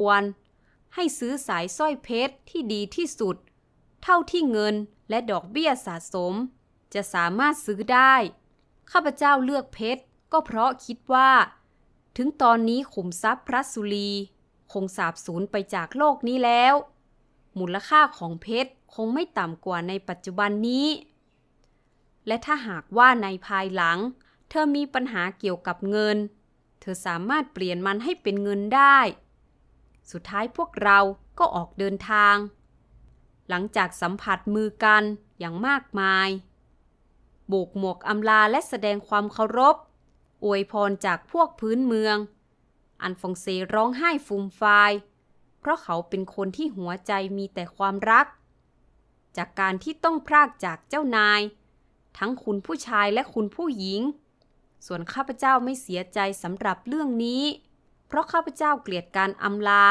ควร ให้ซื้อสายสร้อยเพชรที่ดีที่สุด เท่าที่เงินและดอกเบี้ยสะสม จะสามารถซื้อได้ ข้าพเจ้าเลือกเพชรก็เพราะคิดว่า ถึงตอนนี้ขุมทรัพย์พระสุรี คงสาบสูญไปจากโลกนี้แล้ว มูลค่าของเพชรคงไม่ต่ำกว่าในปัจจุบันนี้ และถ้าหากว่าในภายหลัง เธอมีปัญหาเกี่ยวกับเงิน เธอสามารถเปลี่ยนมันให้เป็นเงินได้ สุดท้ายพวกเราก็ออกเดินทาง หลังจากสัมผัสมือกันอย่างมากมาย โบกหมวกอำลาและแสดงความเคารพ อวยพรจากพวกพื้นเมือง อันฟองเซร้องไห้ฟูมฟาย เพราะเขาเป็นคนที่หัวใจมีแต่ความรัก จากการที่ต้องพรากจากเจ้านาย ทั้งคุณผู้ชายและคุณผู้หญิง ส่วนข้าพเจ้าไม่เสียใจสำหรับเรื่องนี้ เพราะข้าพเจ้าเกลียดการอำลา